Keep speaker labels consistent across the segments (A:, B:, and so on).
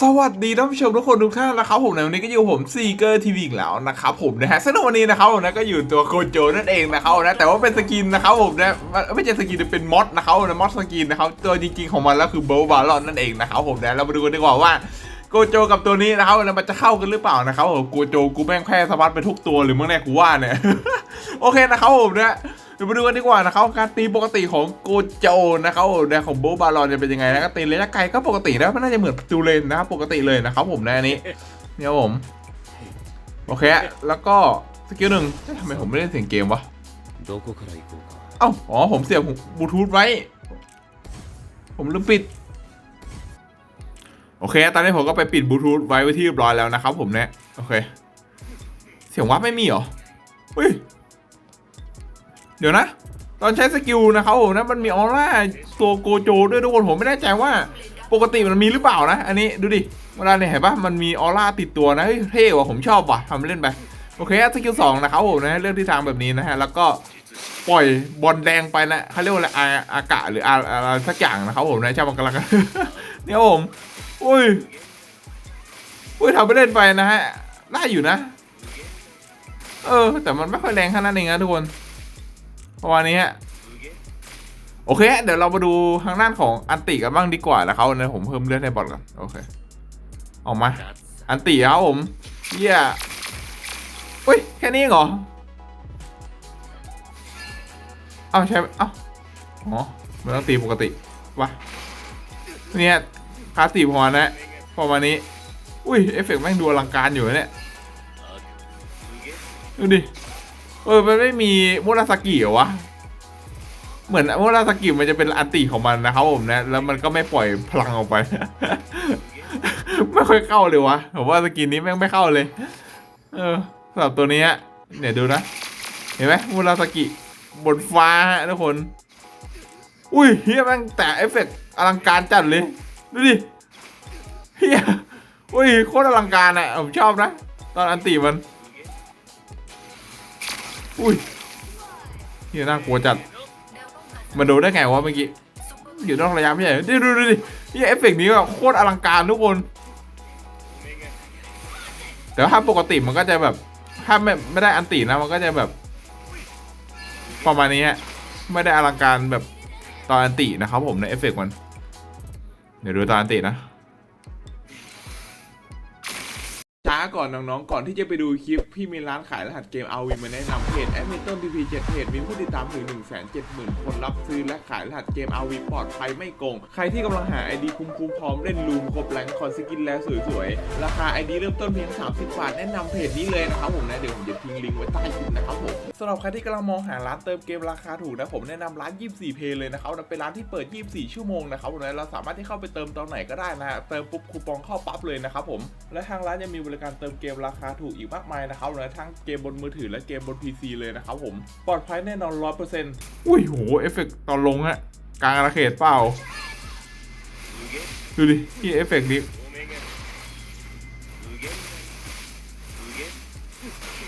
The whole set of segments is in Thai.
A: สวัสดีท่านผู้ชมทุกคนทุกท่านนะครับผมในวันนี้ก็อยู่ผมซีเกอร์ทีวีอีกแล้วนะครับผมนะฮะซึ่งในวันนี้นะครับผมนะก็อยู่ตัวโคโจนั่นเองนะครับนะแต่ว่าเป็นสกินนะครับผมนะไม่ใช่สกินเป็นมอดนะครับนะมอดสกินนะครับตัวจริงๆของมันแล้วคือโบบาลอนนั่นเองนะครับผมนะเรามาดูกันดีกว่าว่าโกโจกับตัวนี้นะครับมันจะเข้ากันหรือเปล่านะครับผมโกโจกูแม่งแพร่สะพัดไปทุกตัวหรือเมื่อไหร่กูว่าเนี่ยโอเคนะครับผมนะ เดี๋ยวมาดูกันดีกว่านะครับการตีปกติของโกโจนะครับแดงของโบบารอนจะเป็นยังไงนะก็ตีระยะไกลก็ปกตินะมันน่าจะเหมือนจูเลนนะครับปกติเลยนะครับผมนอันนี้เนี่ยผมโอเคแล้วก็สกิลหนึ่งทำไมผมไม่เล่นเสียงเกมวะเอ้าอ๋อผมเสียบบลูทูธไว้ ผมลืมปิดโอเค ตอนนี้ผมก็ไปปิดบลูทูธไว้ไว้ที่เรียบร้อยแล้วนะครับผมเนี่ยโอเค เสียงวับไม่มีเหรอ เดี๋ยวนะ ตอนใช้สกิลนะครับผมนะมันมีออร่าตัวโกโจด้วยทุกคนผมไม่แน่ใจว่าปกติมันมีหรือเปล่านะ อันนี้ดูดิเวลาเนี่ยเห็นปะมันมีออร่าติดตัวนะเฮ้ยเท่ว่ะผมชอบว่ะทำเล่นไปโอเคสกิลสองนะครับผมนะเรื่องที่ทางแบบนี้นะฮะแล้วก็ปล่อยบอลแดงไปนะเขาเรียกว่าอะไรอากาศหรืออะไรสักอย่างนะครับผมนะใช่มันกลังเนี่ยผมอุ้ยอุ้ยทำไปเล่นไปนะฮะได้อยู่นะ เออ แต่มันไม่ค่อยแรงขนาดนี้นะทุกคน ประมาณนี้ฮะโอเค เดี๋ยวเรามาดูทางด้านของอันติกันบ้างดีกว่านะครับนะผมเพิ่มเลือดให้บอลกันโอเคออกมา อันติครับผมเยี่ยอุ้ยแค่นี้เหรอเอ้าใช่เอ้าอ๋อมันต้องตีปกติวะเนี่ยคาสตีพอนะประมาณนี้ อุ้ยเอฟเฟกต์แม่งดูอลังการอยู่เนี่ยดูดิ เออมันไม่มีมุราสกิเหรอวะ เหมือนมุราสกิมันจะเป็นอันติของมันนะครับผมนะ แล้วมันก็ไม่ปล่อยพลังออกไป ไม่ค่อยเข้าเลยวะผมว่าสกินนี้แม่งไม่เข้าเลย เออสำหรับตัวนี้ฮะเนี่ยดูนะ เห็นไหมมุราสกิบนฟ้าฮะทุกคน อุ้ยเฮียแม่งแต่เอฟเฟกอลังการจัดเลย ดูดิเฮียอุ้ยโคตรอลังการอะผมชอบนะ ตอนอันติมัน อุ้ยเฮียน่ากลัวจัดมันโดนได้ไงวะเมื่อกี้อยู่นอกระยะไม่ใช่เหรอดูดูดูดิเฮียเอฟเฟกต์นี้แบบโคตรอลังการทุกคน แต่ว่าถ้าปกติมันก็จะแบบ ถ้าไม่ไม่ได้อันตินะมันก็จะแบบ ประมาณนี้ฮะไม่ได้อลังการแบบตอนอันตินะครับผมในเอฟเฟกต์มัน เดี๋ยวดูตอนอันตินะ ช้าก่อนน้องๆ ก่อนที่จะไปดูคลิป พี่มีร้านขายรหัสเกม RV มาแนะนำเพจแอดมินต้นทีพีเจ็ดเพจมีผู้ติดตามถึง 1 7 0 0 0 0 คนรับซื้อและขายรหัสเกม RV ปลอดภัยไม่โกง ใครที่กำลังหา ID คุ้มๆพร้อมเล่นลูมครบแรงคอนสกินแล้วสวยๆ ราคา ID เริ่มต้นเพียง 30 บาท แนะนำเพจนี้เลยนะครับผมนะเดี๋ยวผมจะทิ้งลิงก์ไว้ใต้คลิปนะครับผมสำหรับใครที่กำลังมองหาร้านเติมเกมราคาถูกนะผมแนะนำร้าน 24 เพย์เลยนะครับนะเป็นร้านที่เปิด 24 ชั่วโมงนะครับผมนะเราสามารถที่เข้าไปเติมตอนไหนก็ได้นะเติมปุ๊บคูปองเข้าปั๊บเลยนะครับผมและทางร้านยังมีบริการเติมเกมราคาถูกอีกมากมายนะครับนะทั้งเกมบนมือถือและเกมบน PC เลยนะครับผมปลอดภัยแน่นอน100%อุ้ยโหเอฟเฟกต์ตอนลงฮะกลางอาณาเขตเปล่าดูดิที่เอฟเฟกต์นี้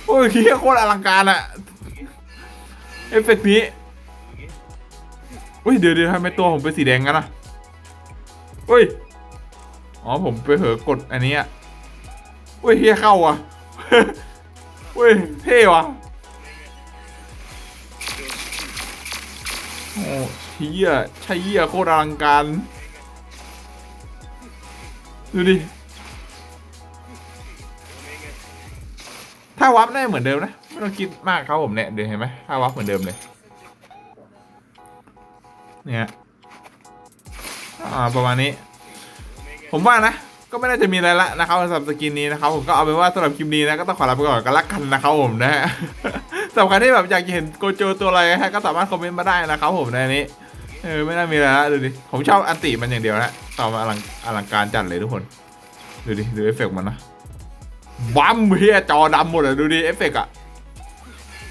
A: โอ้ยเฮียโคตรอลังการอะเอฟเฟกต์นี้อุ้ยเดี๋ยวเดี๋ยวทำไมตัวผมเป็นสีแดงกันอะอุ้ย อ๋อผมไปเผลอกดอันนี้อะ อุ้ยเฮียเข้าอะอุ้ยเท่ว่ะโอ้เฮียใช่เฮียโคตรอลังการดูดิ ถ้าวับได้เหมือนเดิมนะ ไม่ต้องคิดมากครับผมเนี่ยเดี๋ยวเห็นไหมถ้าวับเหมือนเดิมเลย เนี่ย อ่า ประมาณนี้ ผมว่านะ ก็ไม่น่าจะมีอะไรละนะครับสำหรับสกินนี้นะครับผมก็เอาเป็นว่าสำหรับคลิปนี้นะก็ต้องขอลาไปก่อนกันละกันนะครับผมนะฮะสำหรับใครที่แบบอยากเห็นโกโจตัวอะไรฮะก็สามารถคอมเมนต์มาได้นะครับผมในนี้เออไม่น่ามีอะไรละดูดิผมชอบอันติมันอย่างเดียวนะต่อมาอลังอลังการจัดเลยทุกคน ดูดิดูเอฟเฟกต์มันนะบัมเฮียจอดำหมดเลยดูดิเอฟเฟกต์อะ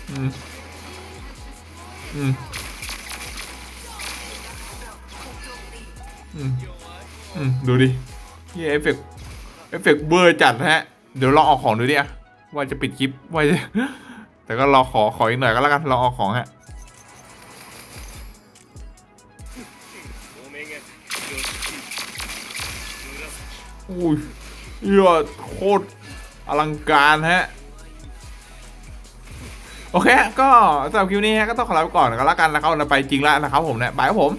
A: อืมอืมอืมดูดิ เฮียเอฟเฟกเอฟเฟกเบอร์จัดนะฮะ เดี๋ยวลองออกของดูดิอะว่าจะปิดคลิปว่าจะแต่ก็รอขอขออีกหน่อยก็แล้วกันรอออกของฮะอุ้ยเยอดโคตรอลังการฮะ โอเค ก็สำหรับคลิปนี้ฮะก็ต้องขอลาไปก่อนก็แล้วกันนะครับเราไปจริงแล้วนะครับผมเนี่ยบายครับผม